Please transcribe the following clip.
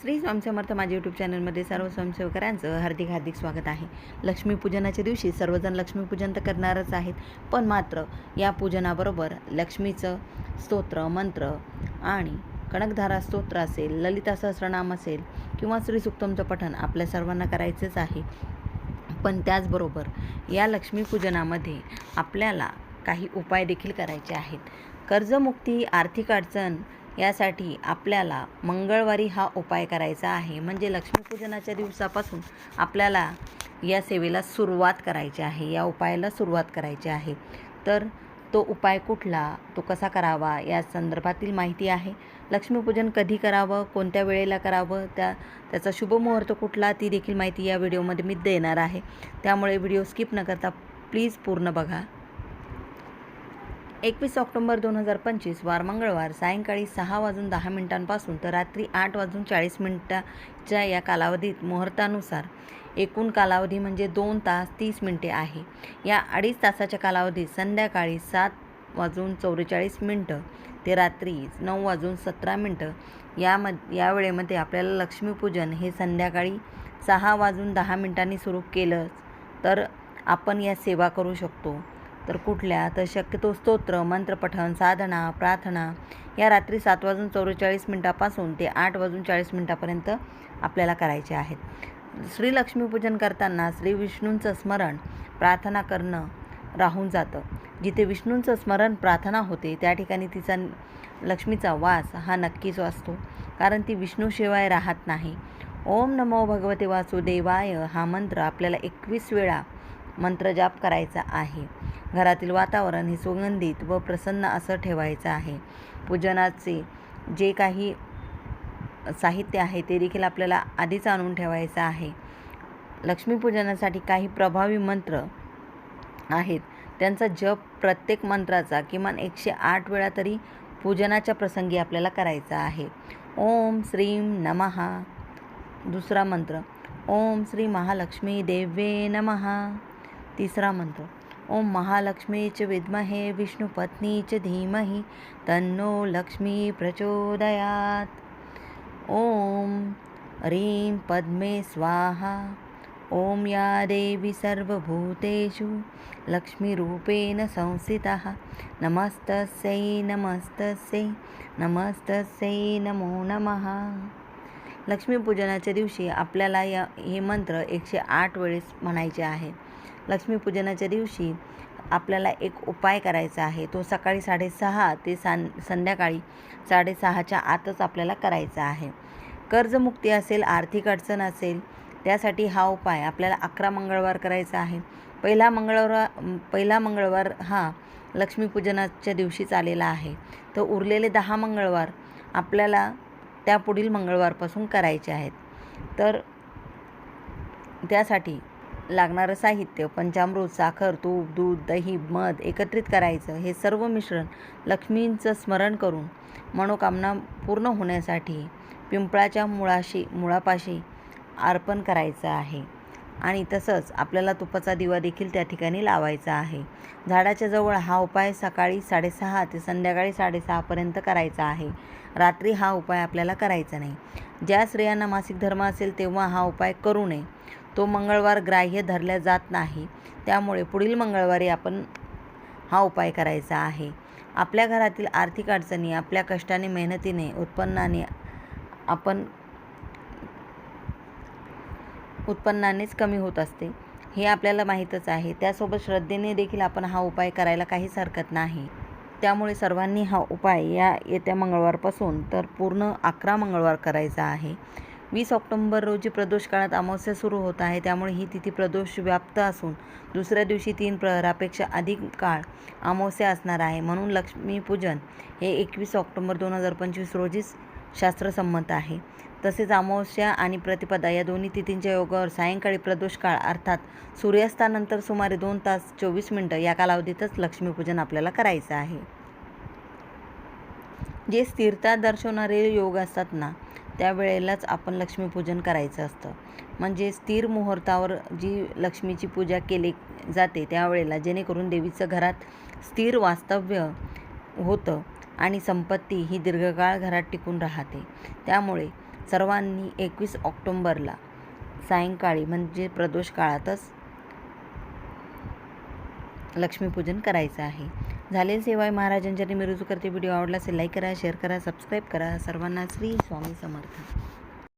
श्री स्वयंसमर्थ माझ्या यूट्यूब चॅनलमध्ये सर्व स्वयंसेवकरांचं हार्दिक हार्दिक स्वागत आहे. लक्ष्मीपूजनाच्या दिवशी सर्वजण लक्ष्मीपूजन तर करणारच आहेत पण मात्र या पूजनाबरोबर लक्ष्मीचं स्तोत्र मंत्र आणि कणकधारा स्तोत्र असेल ललिता सहस्रनाम असेल किंवा श्रीसुक्तमचं पठण आपल्या सर्वांना करायचंच आहे. पण त्याचबरोबर या लक्ष्मीपूजनामध्ये आपल्याला काही उपाय देखील करायचे आहेत. कर्जमुक्ती आर्थिक अडचण यासाठी आपल्याला मंगळवारी हा उपाय करायचा आहे. म्हणजे लक्ष्मीपूजनाच्या दिवसापासून आपल्याला या सेवेला सुरुवात करायची आहे. या उपायाला सुरुवात करायची आहे. तर तो उपाय कुठला तो कसा करावा या संदर्भातील माहिती आहे. लक्ष्मीपूजन कधी करावं कोणत्या वेळेला करावं त्या त्याचा शुभमुहूर्त कुठला ती देखील माहिती या व्हिडिओमध्ये मी देणार आहे. त्यामुळे व्हिडिओ स्किप न करता प्लीज पूर्ण बघा. एकवीस ऑक्टोंबर दोन हजार पंचवीस वार मंगळवार सायंकाळी सहा वाजून दहा मिनिटांपासून तर रात्री आठ वाजून चाळीस मिनिटाच्या या कालावधीत मुहूर्तानुसार. एकूण कालावधी म्हणजे दोन तास तीस मिनिटे आहे. या अडीच तासाच्या कालावधीत संध्याकाळी सात वाजून चौवेचाळीस मिनटं ते रात्री नऊ वाजून सतरा मिनटं याम या वेळेमध्ये आपल्याला लक्ष्मीपूजन हे संध्याकाळी सहा वाजून दहा मिनटांनी सुरू केलं तर आपण या सेवा करू शकतो. तर कुठल्या तर शक्यतो स्तोत्र मंत्रपठण साधना प्रार्थना. या रात्री सात वाजून चौवेचाळीस मिनटापासून ते आठ वाजून चाळीस मिनटापर्यंत आपल्याला करायचे आहेत. श्री लक्ष्मीपूजन करताना श्री विष्णूंचं स्मरण प्रार्थना करणं राहून जातं. जिथे विष्णूंचं स्मरण प्रार्थना होते त्या ठिकाणी तिचा लक्ष्मीचा वास हा नक्कीच असतो कारण ती विष्णूशिवाय राहत नाही. ओम नमो भगवते वासुदेवाय हा मंत्र आपल्याला एकवीस वेळा मंत्रजाप करायचा आहे. घरातील वातावरण हे सुगंधित व प्रसन्न असं ठेवायचं आहे. पूजनाचे जे काही साहित्य आहे ते देखील आपल्याला आधीच आणून ठेवायचं आहे. लक्ष्मीपूजनासाठी काही प्रभावी मंत्र आहेत. त्यांचा जप प्रत्येक मंत्राचा किमान एकशे आठ वेळा तरी पूजनाच्या प्रसंगी आपल्याला करायचा आहे. ओम श्रीम नमहा दुसरा मंत्र ओम श्री महालक्ष्मी देवे नमहा तिसरा मंत्र ओम महालक्ष्मीच विद्महे विष्णुपत्नीच धीमहि तन्नो लक्ष्मी प्रचोदयात। ओम ह्रीं पद्मे स्वाहा ओम या देवी सर्वभूतेषु लक्ष्मीरूपेण संस्थितः नमस्तस्यै नमस्तस्यै नमस्तस्यै नमो नमः। लक्ष्मीपूजनाच्या दिवशी आपल्याला या हे मंत्र एकशे आठ वेळेस म्हणायचे आहे. लक्ष्मीपूजनाच्या दिवशी आपल्याला एक उपाय करायचा आहे. तो सकाळी साडेसहा ते सां संध्याकाळी साडेसहाच्या आतच आपल्याला करायचा आहे. कर्जमुक्ती असेल आर्थिक अडचण असेल त्यासाठी हा उपाय आपल्याला अकरा मंगळवार करायचा आहे. पहिला मंगळवार पहिला मंगळवार हा लक्ष्मीपूजनाच्या दिवशीच आलेला आहे. तर उरलेले दहा मंगळवार आपल्याला त्या पुढील मंगळवारपासून करायचे आहेत. तर त्यासाठी लागणारं साहित्य पंचामृत साखर तूप दूध दही मध एकत्रित करायचं हे सर्व मिश्रण लक्ष्मींचं स्मरण करून मनोकामना पूर्ण होण्यासाठी पिंपळाच्या मुळाशी मुळापाशी अर्पण करायचं आहे. आणि तसंच आपल्याला तुपाचा दिवा देखील त्या ठिकाणी लावायचा आहे. झाडाच्या जवळ हा उपाय सकाळी साडेसहा ते संध्याकाळी साडेसहापर्यंत करायचा आहे. रात्री हा उपाय आपल्याला करायचा नाही. ज्या स्त्रियांना मासिक धर्म असेल तेव्हा हा उपाय करू नये. तो मंगळवार ग्राह्य धरल्या जात नाही. त्यामुळे पुढील मंगळवारी आपण हा उपाय करायचा आहे. आपल्या घरातील आर्थिक अडचणी आपल्या कष्टाने मेहनतीने उत्पन्नाने आपण उत्पन्नानेच कमी होत असते. हे आपल्याला माहीतच आहे. त्यासोबत श्रद्धेने देखील आपण हा उपाय करायला काहीच हरकत नाही. त्यामुळे सर्वांनी हा उपाय या येत्या मंगळवारपासून तर पूर्ण अकरा मंगळवार करायचा आहे. वीस ऑक्टोंबर रोजी प्रदोष काळात अमावस्या सुरू होत आहे. त्यामुळे ही तिथी प्रदोष व्याप्त असून दुसऱ्या दिवशी तीन प्रहरापेक्षा अधिक काळ अमावस्या असणार आहे. म्हणून लक्ष्मीपूजन हे एकवीस ऑक्टोंबर दोन हजार पंचवीस रोजीच शास्त्रसंमत आहे. तसेच अमावस्या आणि प्रतिपदा या दोन्ही तिथींच्या योगावर सायंकाळी प्रदोष काळ अर्थात सूर्यास्तानंतर सुमारे दोन तास चोवीस मिनटं या कालावधीतच लक्ष्मीपूजन आपल्याला करायचं आहे. जे स्थिरता दर्शवणारे योग असतात ना त्यावेळेलाच आपण लक्ष्मीपूजन करायचं असतं. म्हणजे स्थिर मुहूर्तावर जी लक्ष्मीची पूजा केली जाते त्यावेळेला जेणेकरून देवीचं घरात स्थिर वास्तव्य होतं आणि संपत्ती ही दीर्घकाळ घरात टिकून राहते. त्यामुळे सर्वांनी एकवीस ऑक्टोंबरला सायंकाळी म्हणजे प्रदोष काळातच लक्ष्मीपूजन करायचं आहे. झालेल सेवाय महाराजांच्या मी रुजू करते. व्हिडिओ आवडला असेल लाईक करा शेअर करा सबस्क्राईब करा. सर्वांना श्री स्वामी समर्थ.